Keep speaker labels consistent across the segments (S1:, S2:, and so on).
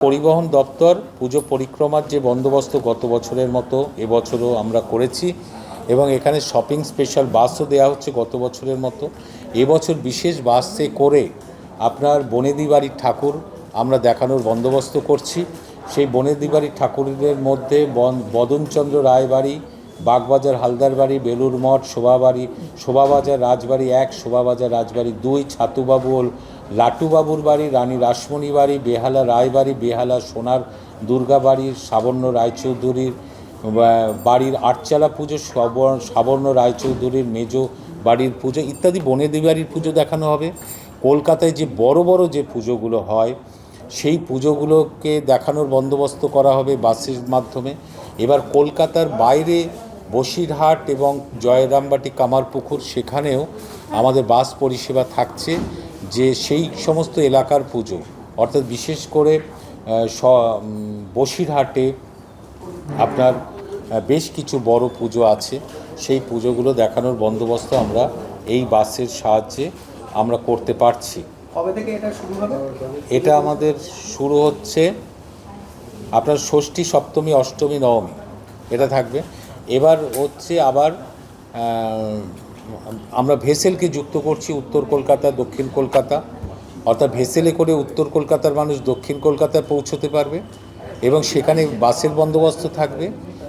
S1: পরিবহন দপ্তর, পুজো পরিক্রমার যে বন্দোবস্ত গত বছরের মতো এবছরও আমরা করেছি। এবং এখানে শপিং স্পেশাল বাসও দেওয়া হচ্ছে গত বছরের মতো। এবছর বিশেষ বাসে করে আপনার বনেদি বাড়ির ঠাকুর আমরা দেখানোর বন্দোবস্ত করছি। সেই বনেদি বাড়ির ঠাকুরের মধ্যে বদনচন্দ্র রায় বাড়ি বাগবাজার হালদার বাড়ি বেলুর মঠ, শোভাবাড়ি, শোভাবাজার রাজবাড়ি এক, শোভাবাজার রাজবাড়ি দুই ছাতুবাবু ও লাটুবাবুর বাড়ি, রানী রাসমণি বাড়ি, বেহালা রায় বাড়ি, বেহালা সোনার দুর্গা বাড়ি, সাবর্ণ রায়চৌধুরীর বাড়ির আটচালা পুজো সাবর্ণ রায়চৌধুরীর মেজ বাড়ির পুজো ইত্যাদি বনেদি বাড়ির পুজো দেখানো হবে। কলকাতায় যে বড় বড় যে পুজোগুলো হয়, সেই পুজোগুলোকে দেখানোর বন্দোবস্ত করা হবে বাসের মাধ্যমে। এবার কলকাতার বাইরে বসিরহাট এবং জয়রামবাটি কামারপুকুর, সেখানেও আমাদের বাস পরিষেবা থাকছে। যে সেই সমস্ত এলাকার পুজো অর্থাৎ বিশেষ করে স- বসিরহাটে আপনার বেশ কিছু বড় পুজো আছে। সেই পুজোগুলো দেখানোর বন্দোবস্ত আমরা এই বাসের সাহায্যে আমরা করতে পারছি।
S2: কবে থেকে এটা শুরু হবে?
S1: এটা আমাদের শুরু হচ্ছে আপনার ষষ্ঠী সপ্তমী অষ্টমী নবমী। এটা থাকবে। এবার হচ্ছে আবার আমরা ভেসেলকে যুক্ত করছি উত্তর কলকাতা, দক্ষিণ কলকাতা। অর্থাৎ ভেসেলে করে উত্তর কলকাতার মানুষ দক্ষিণ কলকাতায় পৌঁছতে পারবে এবং সেখানে বাসের বন্দোবস্ত থাকবে।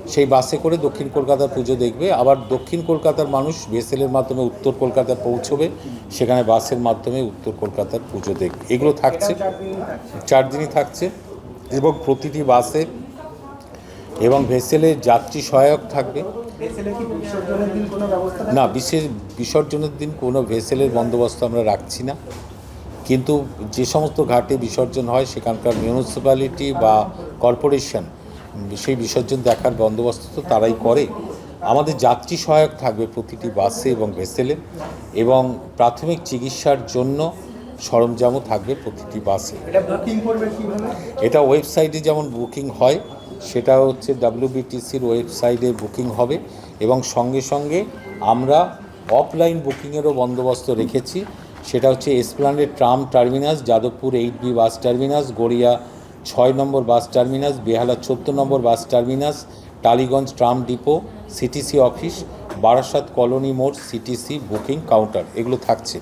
S1: সেই বাসে করে দক্ষিণ কলকাতার পুজো দেখবে। আবার দক্ষিণ কলকাতার মানুষ ভেসেলের মাধ্যমে উত্তর কলকাতায় পৌঁছবে, সেখানে বাসের মাধ্যমে উত্তর কলকাতার পুজো দেখবে। এগুলো থাকছে।
S2: চার
S1: দিনই থাকছে এবং প্রতিটি বাসে এবং ভেসেলে যাত্রী সহায়ক থাকবে। না বিশেষ বিসর্জনের দিন কোনো ভেসেলের বন্দোবস্ত আমরা রাখছি না। কিন্তু যে সমস্ত ঘাটে বিসর্জন হয় সেখানকার মিউনিসিপ্যালিটি বা কর্পোরেশন সেই বিসর্জন দেখার বন্দোবস্ত তো তারাই করে। আমাদের যাত্রী সহায়ক থাকবে প্রতিটি বাসে এবং ভেসেলে এবং প্রাথমিক চিকিৎসার জন্য সরঞ্জামও থাকবে প্রতিটি বাসে।
S2: বুকিং
S1: এটা ওয়েবসাইটে যেমন বুকিং হয় সেটা হচ্ছে ডাব্লিউবিটিসির ওয়েবসাইটে বুকিং হবে এবং সঙ্গে সঙ্গে আমরা অফলাইন বুকিংয়েরও বন্দোবস্ত রেখেছি। সেটা হচ্ছে Esplanade tram terminus, Jadavpur eight B bus terminus, Garia ছয় নম্বর বাস টার্মিনাস, বেহালা চোদ্দ নম্বর bus terminus, Tollygunge tram depot, CTC office, Barasat colony মোড়, সিটিসি বুকিং কাউন্টার, এগুলো থাকছে।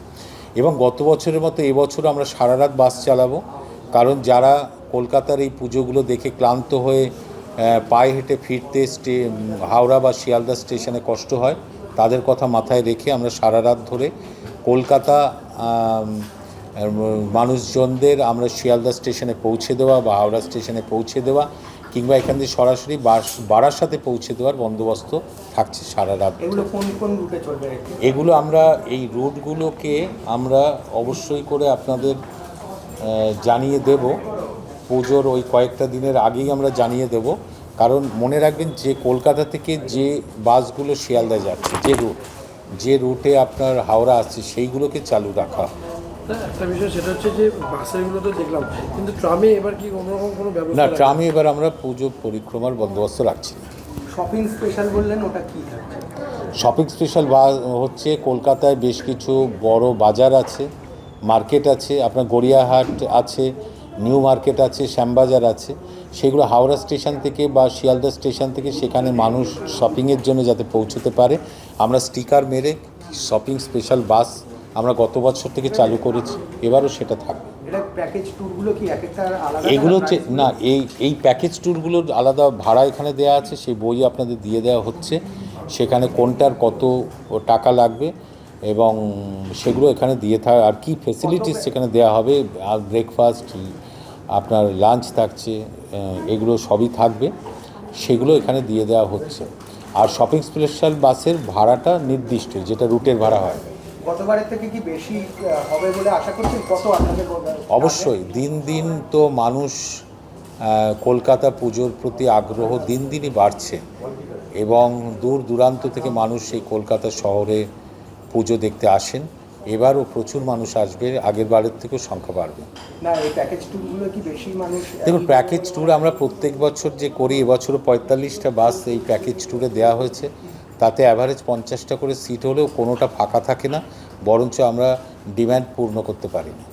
S1: এবং গত বছরের মতো এবছর আমরা সারা রাত বাস চালাবো। কারণ যারা কলকাতার এই পুজোগুলো দেখে ক্লান্ত হয়ে পায়ে হেঁটে ফিরতে স্টে হাওড়া বা শিয়ালদা স্টেশনে কষ্ট হয়। তাদের কথা মাথায় রেখে আমরা সারা রাত ধরে কলকাতা মানুষজনদের আমরা শিয়ালদা স্টেশনে পৌঁছে দেওয়া বা হাওড়া স্টেশনে পৌঁছে দেওয়া কিংবা এখান থেকে সরাসরি বাস বারাসাতে পৌঁছে দেওয়ার বন্দোবস্ত থাকছে সারা রাত
S2: এগুলো
S1: আমরা এই রুটগুলোকে আমরা অবশ্যই করে আপনাদের জানিয়ে দেব। পুজোর ওই কয়েকটা দিনের আগেই আমরা জানিয়ে দেব। কারণ মনে রাখবেন যে কলকাতা থেকে যে বাসগুলো শিয়ালদায় যাচ্ছে যে রুট যে রুটে আপনার হাওড়া আসছে সেইগুলোকে চালু রাখা।
S3: একটা বিষয় সেটা হচ্ছে যে বাসেরগুলো তো দেখলাম কিন্তু ট্রামে এবার কি কোনোরকম কোনো
S1: না
S3: ব্যবস্থা রাখা-
S1: ট্রামে এবার আমরা পুজো পরিক্রমার বন্দোবস্ত রাখছি না।
S2: শপিং স্পেশাল বললেন ওটা কি
S1: শপিং স্পেশাল বা হচ্ছে কলকাতায় বেশ কিছু বড় বাজার আছে মার্কেট আছে আপনার গড়িয়াহাট আছে নিউ মার্কেট আছে শ্যামবাজার আছে সেগুলো হাওড়া স্টেশন থেকে বা শিয়ালদা স্টেশন থেকে সেখানে মানুষ শপিংয়ের জন্য যাতে পৌঁছতে পারে। আমরা স্টিকার মেরে শপিং স্পেশাল বাস আমরা গত বছর থেকে চালু করেছি এবারও সেটা থাকবে।
S2: কি
S1: এগুলো
S2: না
S1: হচ্ছে না এই এই প্যাকেজ ট্যুরগুলোর আলাদা ভাড়া এখানে দেওয়া আছে সেই বই আপনাদের দিয়ে দেওয়া হচ্ছে। সেখানে কোনটার কত টাকা লাগবে এবং সেগুলো এখানে দিয়ে থাকে আর কি ফেসিলিটিস সেখানে দেওয়া হবে আর ব্রেকফাস্ট আপনার লাঞ্চ থাকছে এগুলো সবই থাকবে। সেগুলো এখানে দিয়ে দেওয়া হচ্ছে। আর শপিং স্পেশাল বাসের ভাড়াটা নির্দিষ্ট যেটা রুটের ভাড়া হয়।
S2: থেকে কি বেশি হবে বলে আশা করছেন? কত
S1: অবশ্যই দিন দিন তো মানুষ কলকাতা পুজোর প্রতি আগ্রহ দিন দিনই বাড়ছে। এবং দূর দূরান্ত থেকে মানুষ এই কলকাতা শহরে পুজো দেখতে আসেন। এবারও প্রচুর মানুষ আসবে আগের বারের থেকেও সংখ্যা বাড়বে। দেখুন প্যাকেজ ট্যুর আমরা প্রত্যেক বছর যে করি এবছরও পঁয়তাল্লিশটা বাস এই প্যাকেজ ট্যুরে দেওয়া হয়েছে। তাতে অ্যাভারেজ পঞ্চাশটা করে সিট হলেও কোনোটা ফাঁকা থাকে না বরঞ্চ আমরা ডিম্যান্ড পূর্ণ করতে পারি না।